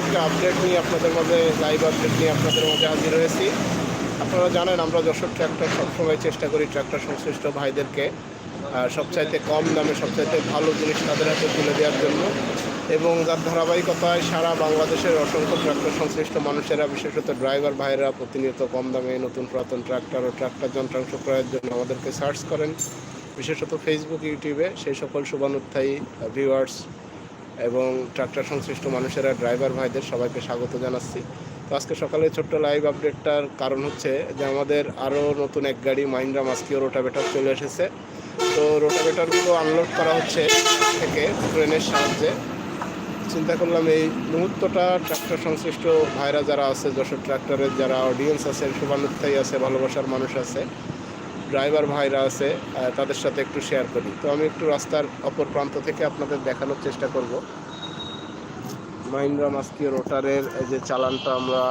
একটা আপডেট নিয়ে আপনাদের মাঝে লাইভ আপডেট নিয়ে আপনাদের মাঝে হাজির হয়েছি। আপনারা জানেন, আমরা যশোর ট্র্যাক্টর সবসময় চেষ্টা করি ট্র্যাক্টর সংশ্লিষ্ট ভাইদেরকে সবচাইতে কম দামে, সবচাইতে ভালো জিনিস তাদের হাতে তুলে দেওয়ার জন্য। এবং যার ধারাবাহিকতায় সারা বাংলাদেশের অসংখ্য ট্র্যাক্টর সংশ্লিষ্ট মানুষেরা, বিশেষত ড্রাইভার ভাইয়েরা প্রতিনিয়ত কম দামে নতুন পুরাতন ট্র্যাক্টর ও ট্র্যাক্টর যন্ত্রাংশ ক্রয়ের জন্য আমাদেরকে সার্চ করেন। বিশেষত ফেসবুক ইউটিউবে সেই সকল শুভানুধ্যায়ী ভিউয়ার্স এবং ট্রাক্টর সংশ্লিষ্ট মানুষেরা ড্রাইভার ভাইদের সবাইকে স্বাগত জানাচ্ছি। তো আজকে সকালে ছোট্ট লাইভ আপডেটটার কারণ হচ্ছে যে আমাদের আরও নতুন এক গাড়ি মাহিন্দ্রা মাস্কিও রোটাভেটার চলে এসেছে। তো রোটাভেটারগুলো আনলোড করা হচ্ছে থেকে ট্রেনের সাহায্যে। চিন্তা করলাম এই মুহূর্তটা ট্রাক্টর সংশ্লিষ্ট ভাইরা যারা আছে, যশোর ট্রাক্টরের যারা অডিয়েন্স আছে শুভানুত্থায়ী আছে, ভালোবাসার মানুষ আছে ড্রাইভার ভাইরা আছে তাদের সাথে একটু শেয়ার করি। তো আমি একটু রাস্তার অপর প্রান্ত থেকে আপনাদের দেখানোর চেষ্টা করব। মাহিন্দ্রা মাস্কিও রোটারের যে চালানটা আমরা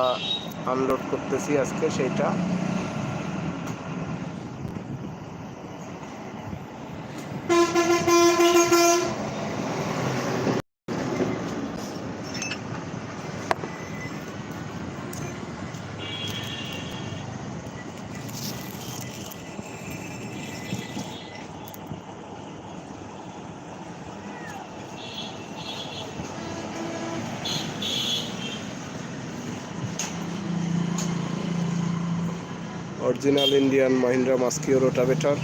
আনলোড করতেছি আজকে, সেইটা। Original Indian Mahindra Maschio rotavator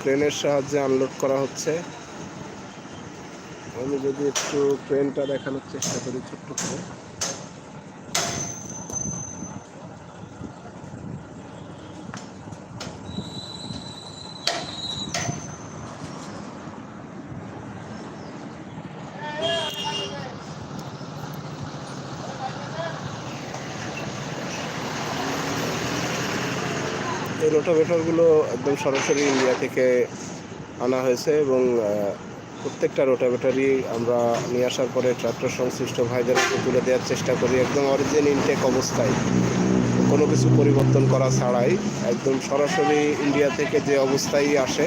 ক্রেনের সাহায্যে আনলোড করা হচ্ছে। আমি যদি একটু ক্রেনটা দেখানোর চেষ্টা করি ছোট্ট করে। রোটাভেটরগুলো একদম সরাসরি ইন্ডিয়া থেকে আনা হয়েছে এবং প্রত্যেকটা রোটাভেটারই আমরা নিয়ে আসার পরে ট্রাক্টর সংশ্লিষ্ট ভাইদের হাতে তুলে দেওয়ার চেষ্টা করি। একদম অরিজিন ইনটেক অবস্থায়। কোনো কিছু পরিবর্তন করা ছাড়াই একদম সরাসরি ইন্ডিয়া থেকে যে অবস্থায় আসে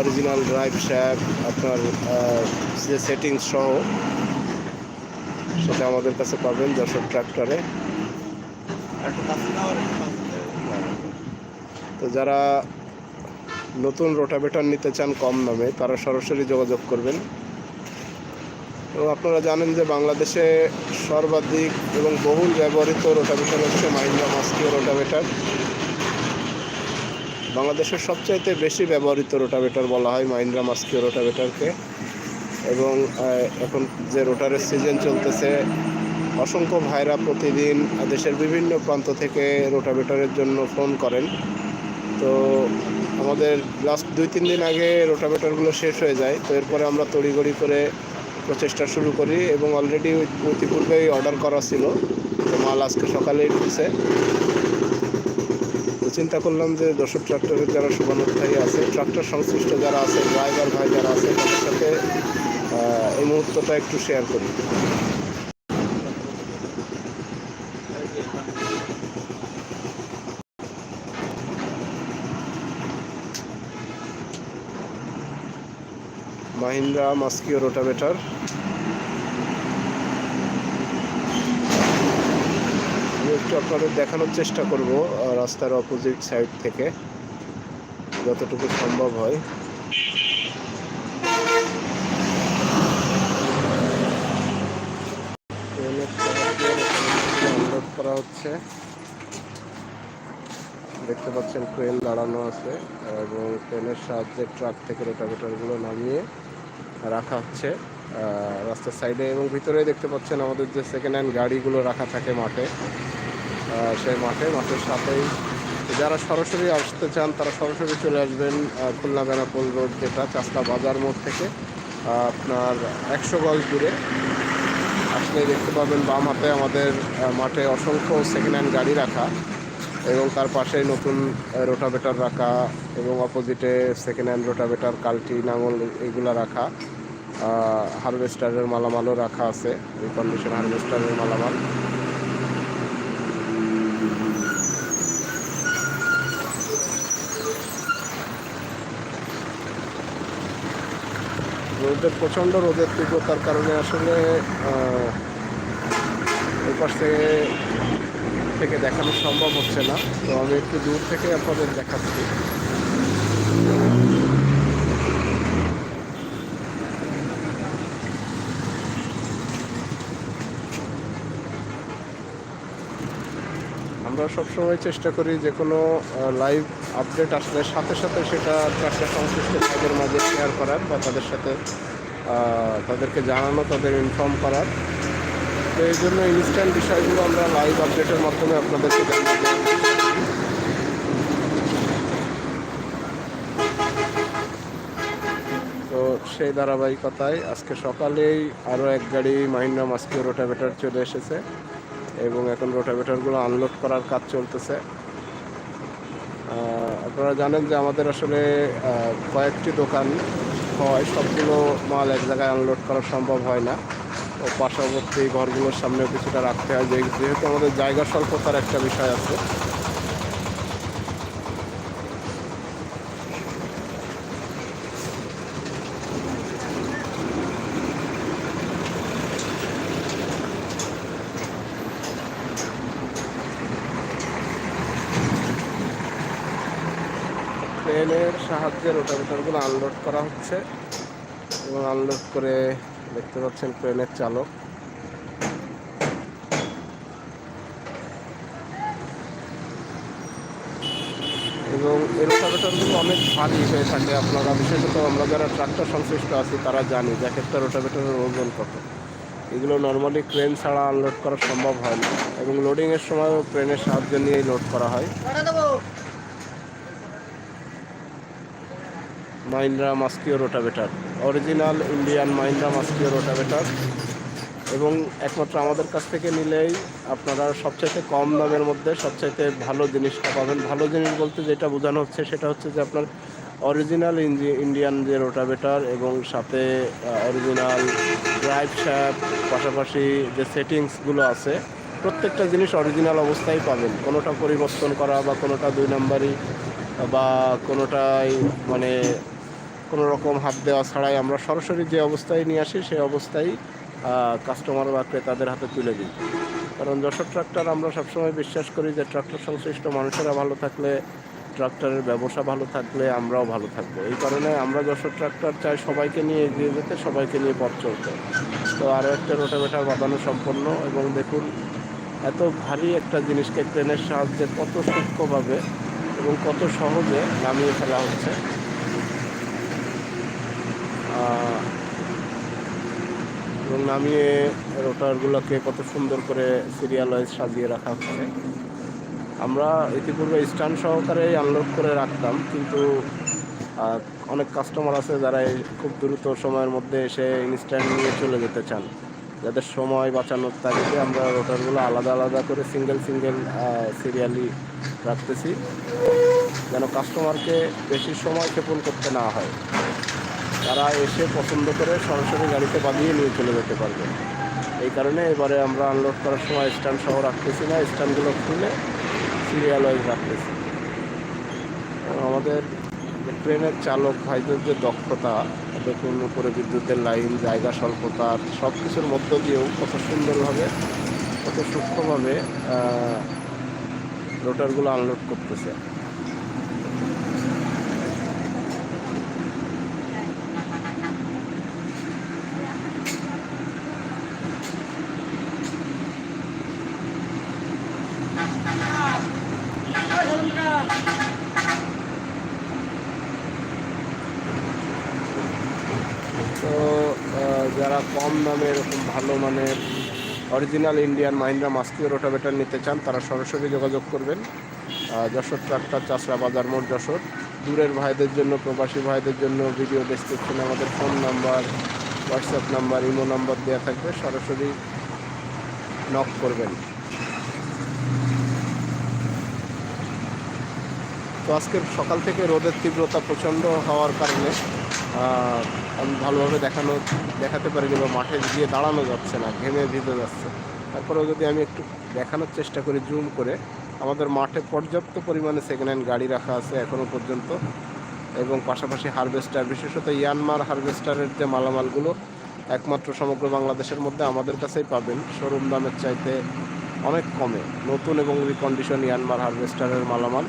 অরিজিনাল ড্রাইভ শ্যাপ আপনার যে সেটিংস সহ, সেটা আমাদের কাছে পাবেন যশোর ট্রাক্টরে। তো যারা নতুন রোটাভেটর নিতে চান কম দামে, তারা সরাসরি যোগাযোগ করবেন। তো আপনারা জানেন যে বাংলাদেশে সর্বাধিক এবং বহুল ব্যবহৃত রোটাভেটর হচ্ছে মাহিন্দ্রা মাস্কিও রোটাভেটর। বাংলাদেশের সবচাইতে বেশি ব্যবহৃত রোটাভেটর বলা হয় মাহিন্দ্রা মাস্কিও রোটাভেটরকে এবং এখন যে রোটারের সিজন চলতেছে, অসংখ্য ভাইরা প্রতিদিন দেশের বিভিন্ন প্রান্ত থেকে রোটাভেটরের জন্য ফোন করেন। তো আমাদের লাস্ট দুই, তিন দিন আগে রোটাভেটরগুলো শেষ হয়ে যায়, তো এরপরে আমরা তড়িঘড়ি করে প্রচেষ্টা শুরু করি এবং অলরেডি ইতিপূর্বেই অর্ডার করা ছিল, তো মাল আজকে সকালেই ঢুকছে। তো চিন্তা করলাম যে দশর ট্রাক্টরের যারা শুভানুধ্যায়ী আছে, ট্রাক্টর সংশ্লিষ্ট যারা আছে ড্রাইভার ভাই যারা আছে, তাদের সাথে এই মুহূর্তটা একটু শেয়ার করি। Mahindra Maschio rotavator. একটু আপনাদের দেখানোর চেষ্টা করব রাস্তার অপোজিট সাইড থেকে, যতটুকু সম্ভব হয়। করা হচ্ছে। দেখতে পাচ্ছেন ট্রেন দাঁড়ানো আছে, এবং ট্রেনের সাহায্যে ট্রাক থেকে রোটাভেটারগুলো নামিয়ে রাখা হচ্ছে রাস্তার সাইডে এবং ভিতরে দেখতে পাচ্ছেন আমাদের যে সেকেন্ড হ্যান্ড গাড়িগুলো রাখা থাকে মাঠে। সেই মাঠে, মাঠের সাথেই যারা সরাসরি আসতে চান, তারা সরাসরি চলে আসবেন খুলনা বেনাপোল রোড যেটা চাষলা বাজার মোড় থেকে। আপনার একশো গজ দূরে। আসলে দেখতে পাবেন বাম হাতে আমাদের মাঠে অসংখ্য সেকেন্ড হ্যান্ড গাড়ি রাখা। এবং তার পাশে নতুন রোটাভেটার রাখা এবং অপোজিটে সেকেন্ড হ্যান্ড রোটাভেটার কালটি নাঙল এগুলো রাখা। হারভেস্টারের মালামালও রাখা আছে রিকন্ডিশন হারভেস্টারের মালামাল। রোদের প্রচণ্ড রোদের তীব্রতার কারণে আসলে আহ, ওই পাশ থেকে থেকে দেখানো সম্ভব হচ্ছে না। তো আমি একটু দূর থেকে আপনাদের দেখাচ্ছি। আমরা সবসময় চেষ্টা করি যে কোনো লাইভ আপডেট আসলে সাথে সাথে সেটা ট্রাক্টর সংশ্লিষ্ট তাদের মাঝে শেয়ার করার বা তাদের সাথে তাদেরকে জানানো, তাদের ইনফর্ম করার। তো এই জন্য ইনস্ট্যান্ট বিষয়গুলো আমরা লাইভ আপডেটের মাধ্যমে আপনাদেরকে জানিয়ে। তো সেই ধারাবাহিকতায় আজকে সকালেই আরও এক গাড়ি মাহিন্দ্রা মাস্কিও রোটাভেটার চলে এসেছে এবং এখন রোটাভেটারগুলো আনলোড করার কাজ চলতেছে আপনারা জানেন যে আমাদের আসলে কয়েকটি দোকান হয়, সবগুলো মাল এক জায়গায় আনলোড করা সম্ভব হয় না ও পার্শ্ববর্তী ঘরগুলোর সামনে কিছুটা রাখতে হয় যেহেতু আমাদের জায়গা স্বল্পতার একটা বিষয় আছে। ট্রেনের সাহায্যে রোটাভেটারগুলো আনলোড করা হচ্ছে। এবং আনলোড করে দেখতে পাচ্ছেন ট্রেনের চালক। এবং এই কিন্তু অনেক ভারী হয়ে থাকে আপনারা, বিশেষত আমরা যারা ট্রাক্টর সংশ্লিষ্ট আছি, তারা জানি যে এক একটা রোটাভেটারের ওজন কত। এগুলো নর্মালি ক্রেন ছাড়া আনলোড করা সম্ভব হয় না এবং লোডিংয়ের সময়ও ক্রেনের সাহায্য নিয়েই লোড করা হয়। Mahindra Maschio rotavator. Original Indian Mahindra Maschio rotavator. এবং একমাত্র আমাদের কাছ থেকে নিলেই আপনারা সবচাইতে কম দামের মধ্যে সবচাইতে ভালো জিনিসটা পাবেন। ভালো জিনিস বলতে যেটা বোঝানো হচ্ছে সেটা হচ্ছে যে আপনার অরিজিনাল ইন্ডিয়ান যে রোটাভেটার এবং সাথে অরিজিনাল ড্রাইভ শ্যাপ পাশাপাশি যে সেটিংসগুলো আছে, প্রত্যেকটা জিনিস অরিজিনাল অবস্থায় পাবেন। কোনোটা পরিবর্তন করা বা কোনোটা দুই নাম্বারই বা কোনোটাই মানে কোনো রকম হাত দেওয়া ছাড়াই আমরা সরাসরি যে অবস্থায় নিয়ে আসি, সেই অবস্থায় কাস্টমার বা ক্রেতাদের হাতে তুলে দিই। কারণ যশোর ট্রাক্টর আমরা সবসময় বিশ্বাস করি যে ট্রাক্টর সংশ্লিষ্ট মানুষেরা ভালো থাকলে, ট্রাক্টরের ব্যবসা ভালো থাকলে আমরাও ভালো থাকব। এই কারণে আমরা যশোর ট্রাক্টর চাই সবাইকে নিয়ে এগিয়ে যেতে, সবাইকে নিয়ে পথ চলতে। তো আরও একটা রোটাভেটার বাঁধানো সম্পন্ন এবং দেখুন, এত ভারী একটা জিনিসকে ট্রেনের সাহায্যে কত সূক্ষ্মভাবে এবং কত সহজে নামিয়ে ফেলা হচ্ছে। এবং নামিয়ে রোটারগুলোকে কত সুন্দর করে সিরিয়াল ওয়াইজ সাজিয়ে রাখা হচ্ছে। আমরা ইতিপূর্বে স্ট্যান্ড সহকারে আনলোড করে রাখতাম, কিন্তু অনেক কাস্টমার আছে যারা খুব দ্রুত সময়ের মধ্যে এসে ইনস্ট্যান্ট নিয়ে চলে যেতে চান। যাদের সময় বাঁচানোর তাগিদে আমরা রোটারগুলো আলাদা আলাদা করে সিঙ্গেল সিঙ্গেল সিরিয়ালি রাখতেছি, যেন কাস্টমারকে বেশি সময় ক্ষেপণ করতে না হয়। তারা এসে পছন্দ করে সরাসরি গাড়িতে বাঁধিয়ে নিয়ে চলে যেতে পারবে। এই কারণে এবারে আমরা আনলোড করার সময় স্ট্যান্ড সহ রাখতেছি না স্ট্যান্ডগুলো খুলে সিরিয়াল ওয়াইজ রাখতেছি। আমাদের ট্রেনের চালক ভাইদের যে দক্ষতা, দেখুন উপরে বিদ্যুতের লাইন জায়গা স্বল্পতা, সব কিছুর মধ্য দিয়েও কত সুন্দরভাবে, কত সূক্ষ্মভাবে রোটারগুলো আনলোড করতেছে তো আহ, যারা কম দামে এরকম ভালো মানের original Indian Mahindra Maschio rotavator নিতে চান, তারা সরাসরি যোগাযোগ করবেন। যশোর ট্রাক্টর চাষরা বাজার মোড় যশোর। দূরের ভাইদের জন্য, প্রবাসী ভাইদের জন্য ভিডিও ডেসক্রিপশনে আমাদের phone number WhatsApp number imo number দেওয়া থাকবে, সরাসরি নক করবেন। তো আজকের সকাল থেকে রোদের তীব্রতা প্রচণ্ড হওয়ার কারণে আমি ভালোভাবে দেখানো, দেখাতে পারিনি বা মাঠে গিয়ে দাঁড়ানো যাচ্ছে না, ঘেমে ভিজে যাচ্ছে। তারপরেও যদি আমি একটু দেখানোর চেষ্টা করি জুম করে, আমাদের মাঠে পর্যাপ্ত পরিমাণে সেকেন্ড হ্যান্ড গাড়ি রাখা আছে এখনও পর্যন্ত। এবং পাশাপাশি হারভেস্টার বিশেষত ইয়ানমার হারভেস্টারের যে মালামালগুলো একমাত্র সমগ্র বাংলাদেশের মধ্যে আমাদের কাছেই পাবেন শোরুম দামের চাইতে অনেক কমে। নতুন এবং রিকন্ডিশন ইয়ানমার হারভেস্টারের মালামাল।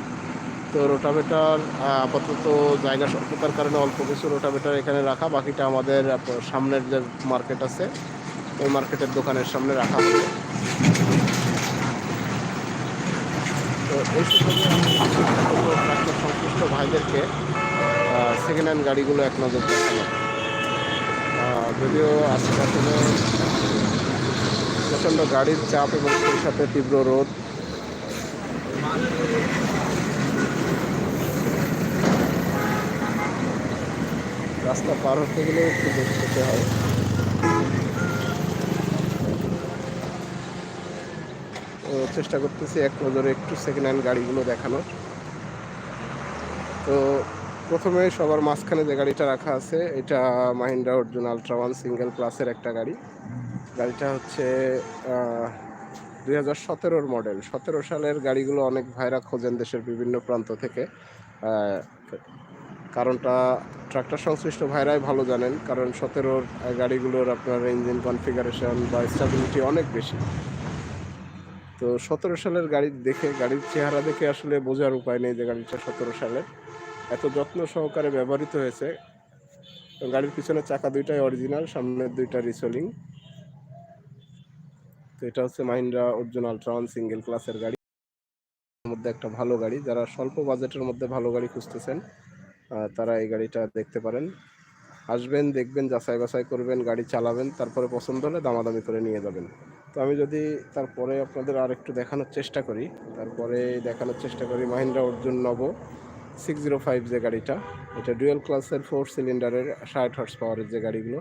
তো রোটাভেটার আপাতত জায়গা স্বল্পতার কারণে অল্প কিছু রোটাভেটার এখানে রাখা, বাকিটা আমাদের সামনের যে মার্কেট আছে, ওই মার্কেটের দোকানের সামনে রাখা হবে। তো সংশ্লিষ্ট ভাইদেরকে সেকেন্ড হ্যান্ড গাড়িগুলো এক নজর দেখানো যদিও আসলে প্রচণ্ড গাড়ির চাপ এবং সেই সাথে তীব্র রোদ। রাস্তা পার হতে গেলে একটু দেখতে হয়। তো চেষ্টা করতেছি এক নজরে একটু সেকেন্ড হ্যান্ড গাড়িগুলো দেখানোর। তো প্রথমে সবার মাঝখানে যে গাড়িটা রাখা আছে, এটা Mahindra Arjun ultra one single ক্লাসের একটা গাড়ি। গাড়িটা হচ্ছে দুই হাজার সতেরোর মডেল সতেরো সালের গাড়িগুলো অনেক ভাইরা খোঁজেন দেশের বিভিন্ন প্রান্ত থেকে। কারণটা ট্রাক্টর সংশ্লিষ্ট ভাইরাই ভালো জানেন, কারণ সতেরোর গাড়িগুলোর আপনার ইঞ্জিন কনফিগারেশন বা স্টেবিলিটি অনেক বেশি। তো সতেরো সালের গাড়ি দেখে, গাড়ির চেহারা দেখে আসলে বোঝার উপায় নেই যে গাড়িটা সতেরো সালের। এত যত্ন সহকারে ব্যবহৃত হয়েছে। গাড়ির পিছনে চাকা দুইটাই অরিজিনাল সামনের দুইটা রিসোলিং তো এটা হচ্ছে মাহিন্দ্রা অর্জুন আলট্রাওয়ান সিঙ্গেল ক্লাসের গাড়ি। মধ্যে একটা ভালো গাড়ি, যারা স্বল্প বাজেটের মধ্যে ভালো গাড়ি খুঁজতেছেন তারা এই গাড়িটা দেখতে পারেন। আসবেন, দেখবেন, যাচাই বাছাই করবেন, গাড়ি চালাবেন, তারপরে পছন্দ হলে দামাদামি করে নিয়ে যাবেন। তো আমি যদি তারপরে আপনাদের আর একটু দেখানোর চেষ্টা করি, তারপরে দেখানোর চেষ্টা করি Mahindra Arjun Novo six zero five যে গাড়িটা। এটা ডুয়েল ক্লাসের ফোর সিলিন্ডারের ষাট হর্স পাওয়ারের যে গাড়িগুলো,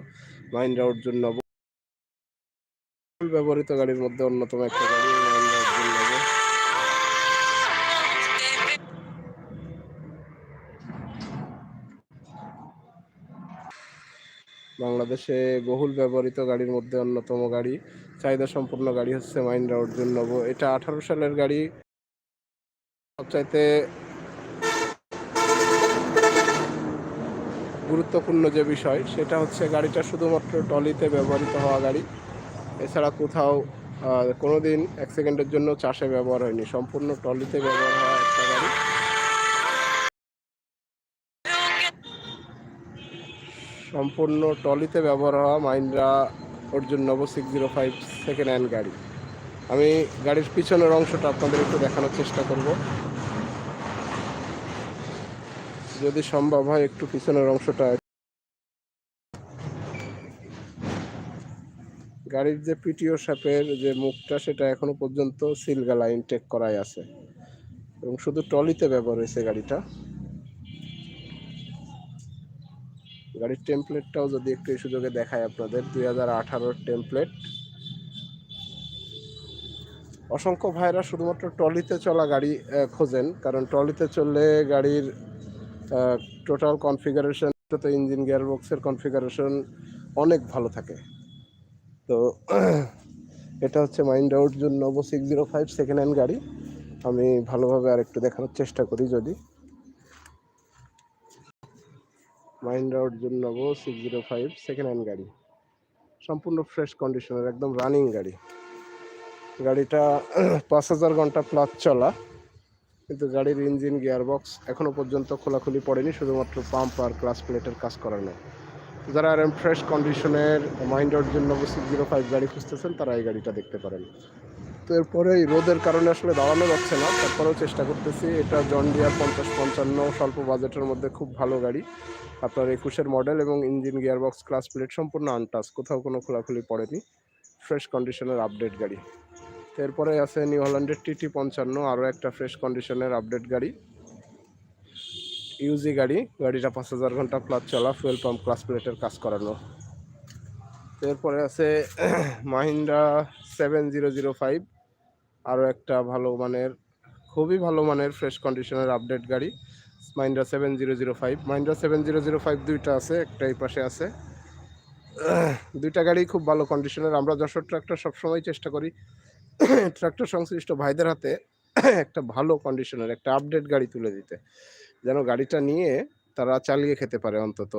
মাহিন্দ্রা অর্জুন নব। ব্যবহৃত গাড়ির মধ্যে অন্যতম একটা গাড়ি বাংলাদেশে বহুল ব্যবহৃত গাড়ির মধ্যে অন্যতম গাড়ি। চাহিদা সম্পূর্ণ গাড়ি হচ্ছে মাহিন্দ্রা অর্জুন নব এটা আঠারো সালের গাড়ি। সবচাইতে গুরুত্বপূর্ণ যে বিষয় সেটা হচ্ছে গাড়িটা শুধুমাত্র টলিতে ব্যবহৃত হওয়া গাড়ি। এছাড়া কোথাও আহ, কোনোদিন এক সেকেন্ডের জন্য চাষে ব্যবহার হয়নি। সম্পূর্ণ টলিতে ব্যবহার হওয়া একটা গাড়ি সম্পূর্ণ টলিতে ব্যবহার হওয়া Mahindra Arjun Novo six zero five second hand গাড়ি। আমি গাড়ির পিছনের অংশটা আপনাদের একটু দেখানোর চেষ্টা করব। যদি সম্ভব হয় একটু পিছনের অংশটা। গাড়ির যে পিটিও শাপের যে মুখটা, সেটা এখনও পর্যন্ত সিলগালা ইনটেক করাই আছে। এবং শুধু টলিতে ব্যবহার হয়েছে গাড়িটা। গাড়ির টেমপ্লেটটাও যদি একটু এই সুযোগে দেখায় আপনাদের, দুই হাজার আঠারোর টেমপ্লেট অসংখ্য ভাইরা শুধুমাত্র ট্রলিতে চলা গাড়ি খোঁজেন, কারণ ট্রলিতে চললে গাড়ির টোটাল কনফিগারেশন তো ইঞ্জিন গিয়ারবক্সের কনফিগারেশন অনেক ভালো থাকে। তো এটা হচ্ছে মাইন্ড আউট জন্য six zero five second hand গাড়ি। আমি ভালোভাবে আর একটু দেখানোর চেষ্টা করি যদি। আউট জন্য Novo six zero five second hand গাড়ি। সম্পূর্ণ ফ্রেশ কন্ডিশনের, একদম রানিং গাড়ি। গাড়িটা পাঁচ হাজার ঘণ্টা প্লাস চলা, কিন্তু গাড়ির ইঞ্জিন, গিয়ারবক্স এখনও পর্যন্ত খোলাখুলি পড়েনি, শুধুমাত্র পাম্প আর ক্লাস প্লেটের কাজ করানো যারা আর ফ্রেশ কন্ডিশনের মাইন্ড মাইন্ডের জন্য সিক্স জিরো ফাইভ গাড়ি খুঁজতেছেন, তারা এই গাড়িটা দেখতে পারেন। তো এরপরে এই রোদের কারণে আসলে দাঁড়ানো যাচ্ছে না। তারপরেও চেষ্টা করতেছি। এটা জন ডিয়ার পঞ্চাশ পঞ্চান্ন স্বল্প বাজেটের মধ্যে খুব ভালো গাড়ি। আপনার একুশের মডেল এবং ইঞ্জিন গিয়ারবক্স ক্লাস প্লেট সম্পূর্ণ আনটাচ কোথাও কোনো খোলাখুলি পড়েনি। ফ্রেশ কন্ডিশনের আপডেট গাড়ি। এরপরে আছে নিউ হল্যান্ডের টিটি পঞ্চান্ন, আরও একটা ফ্রেশ কন্ডিশনের আপডেট গাড়ি। ইউজি গাড়ি। গাড়িটা পাঁচ হাজার ঘণ্টা প্লাস চলা ফুয়েল পাম্প ক্লাস প্লেটের কাজ করানো। এরপরে আছে Mahindra seven zero zero five আরও একটা ভালো মানের, খুবই ভালো মানের ফ্রেশ কন্ডিশনের আপডেট গাড়ি Mahindra seven zero zero five Mahindra seven zero zero five দুইটা আছে একটা এই পাশে আছে। দুইটা গাড়ি খুব ভালো কন্ডিশনের আমরা যশোর ট্রাক্টর সবসময় চেষ্টা করি, ট্রাক্টর সংশ্লিষ্ট ভাইদের হাতে একটা ভালো কন্ডিশনের একটা আপডেট গাড়ি তুলে দিতে। যেন গাড়িটা নিয়ে তারা চালিয়ে খেতে পারে অন্তত।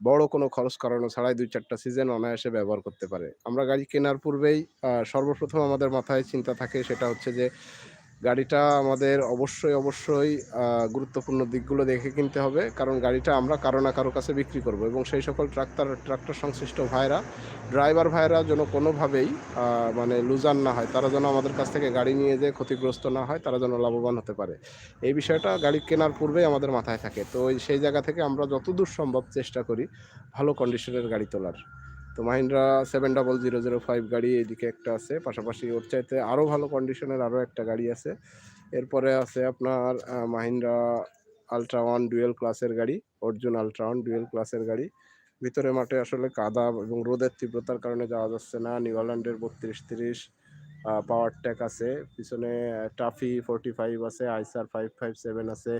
বড় কোনো খরচ করানো ছাড়াই দুই চারটা সিজন অনায়াসে ব্যবহার করতে পারে। আমরা গাড়ি কেনার পূর্বেই সর্বপ্রথম আমাদের মাথায় চিন্তা থাকে সেটা হচ্ছে যে গাড়িটা আমাদের অবশ্যই অবশ্যই গুরুত্বপূর্ণ দিকগুলো দেখে কিনতে হবে। কারণ গাড়িটা আমরা কারও না কারও কাছে বিক্রি করব এবং সেই সকল ট্রাক্টর ট্রাক্টর সংশ্লিষ্ট ভাইরা, ড্রাইভার ভাইরা যেন কোনোভাবেই মানে লুজার না হয়, তারা যেন আমাদের কাছ থেকে গাড়ি নিয়ে যেয়ে ক্ষতিগ্রস্ত না হয়, তারা যেন লাভবান হতে পারে। এই বিষয়টা গাড়ি কেনার পূর্বেই আমাদের মাথায় থাকে। তো সেই জায়গা থেকে আমরা যতদূর সম্ভব চেষ্টা করি ভালো কন্ডিশনের গাড়ি তোলার। তো Mahindra seven double zero zero five গাড়ি এদিকে একটা আছে। পাশাপাশি ওর চাইতে আরও ভালো কন্ডিশনের আরও একটা গাড়ি আছে। এরপরে আছে আপনার মাহিন্দ্রা আলট্রা ওয়ান ডুয়েল ক্লাসের গাড়ি, অর্জুন আলট্রা ওয়ান ডুয়েল ক্লাসের গাড়ি। ভিতরে মাঠে আসলে কাদা এবং রোদের তীব্রতার কারণে যাওয়া যাচ্ছে না। নিউজিল্যান্ডের বত্রিশ তিরিশ পাওয়ার ট্যাক আছে। পিছনে টাফি ফোরটি ফাইভ আছে আইসার ফাইভ ফাইভ সেভেন আছে।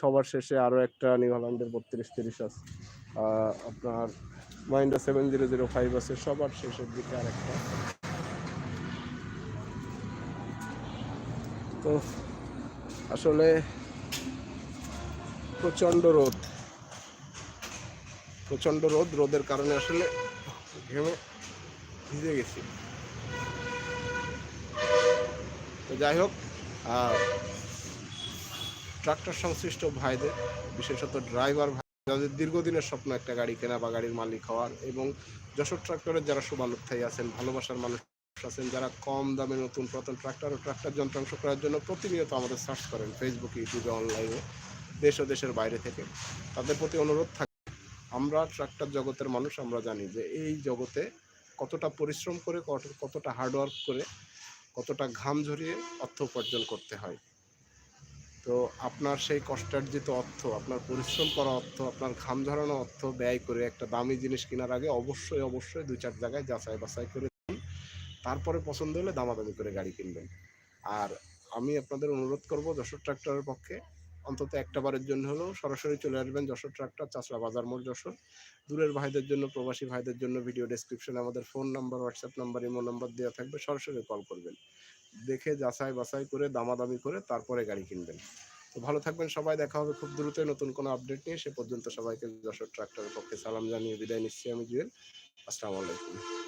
সবার শেষে আরও একটা নিউজিল্যান্ডের বত্রিশ তিরিশ আছে। আপনার Mahindra seven zero zero five আছে, সবার শেষের দিকে আরেকটা। তো আসলে প্রচণ্ড রোদ। প্রচণ্ড রোদ, রোদের কারণে আসলে ঘেমে ভিজে গেছি। তো যাই হোক ট্রাক্টর সংশ্লিষ্ট ভাইদের, বিশেষত ড্রাইভার যাদের দীর্ঘদিনের স্বপ্ন একটা গাড়ি কেনা বা গাড়ির মালিক হওয়ার এবং যশোর ট্রাক্টরের যারা শুভানুধ্যায়ী আছেন, ভালোবাসার মানুষ আছেন, যারা কম দামে নতুন প্রথম ট্রাক্টর ও ট্রাক্টর যন্ত্রাংশ করার জন্য প্রতিনিয়ত আমাদের সার্চ করেন ফেসবুকে ইউটিউবে অনলাইনে দেশ ও দেশের বাইরে থেকে। তাদের প্রতি অনুরোধ থাকে, আমরা ট্রাক্টর জগতের মানুষ, আমরা জানি যে এই জগতে কতটা পরিশ্রম করে কতটা হার্ডওয়ার্ক করে, কতটা ঘাম ঝরিয়ে অর্থ উপার্জন করতে হয়। তো আপনার সেই কষ্টার্জিত অর্থ, আপনার পরিশ্রম করা অর্থ, আপনার ঘাম ঝরানো অর্থ ব্যয় করে একটা দামি জিনিস কেনার আগে অবশ্যই অবশ্যই দুই চার জায়গায় যাচাই বাছাই করে। তারপরে পছন্দ হলে দামাদামি করে গাড়ি কিনবেন। আর আমি আপনাদের অনুরোধ করব যশোর ট্রাক্টরের পক্ষে। অন্তত একটা বারের জন্য হলেও সরাসরি চলে আসবেন যশোর ট্রাক্টর চাষলা বাজার মোড় যশোর। দূরের ভাইদের জন্য, প্রবাসী ভাইদের জন্য ভিডিও ডেসক্রিপশনে আমাদের phone number WhatsApp number imo number দেওয়া থাকবে। সরাসরি কল করবেন। দেখে যাচাই বাছাই করে, দামাদামি করে তারপরে গাড়ি কিনবেন। তো ভালো থাকবেন সবাই, দেখা হবে খুব দ্রুত নতুন কোনো আপডেট নিয়ে। সে পর্যন্ত সবাইকে যশোর ট্রাক্টরের পক্ষে সালাম জানিয়ে বিদায় নিচ্ছি আমি জুয়েল। আসসালামু আলাইকুম।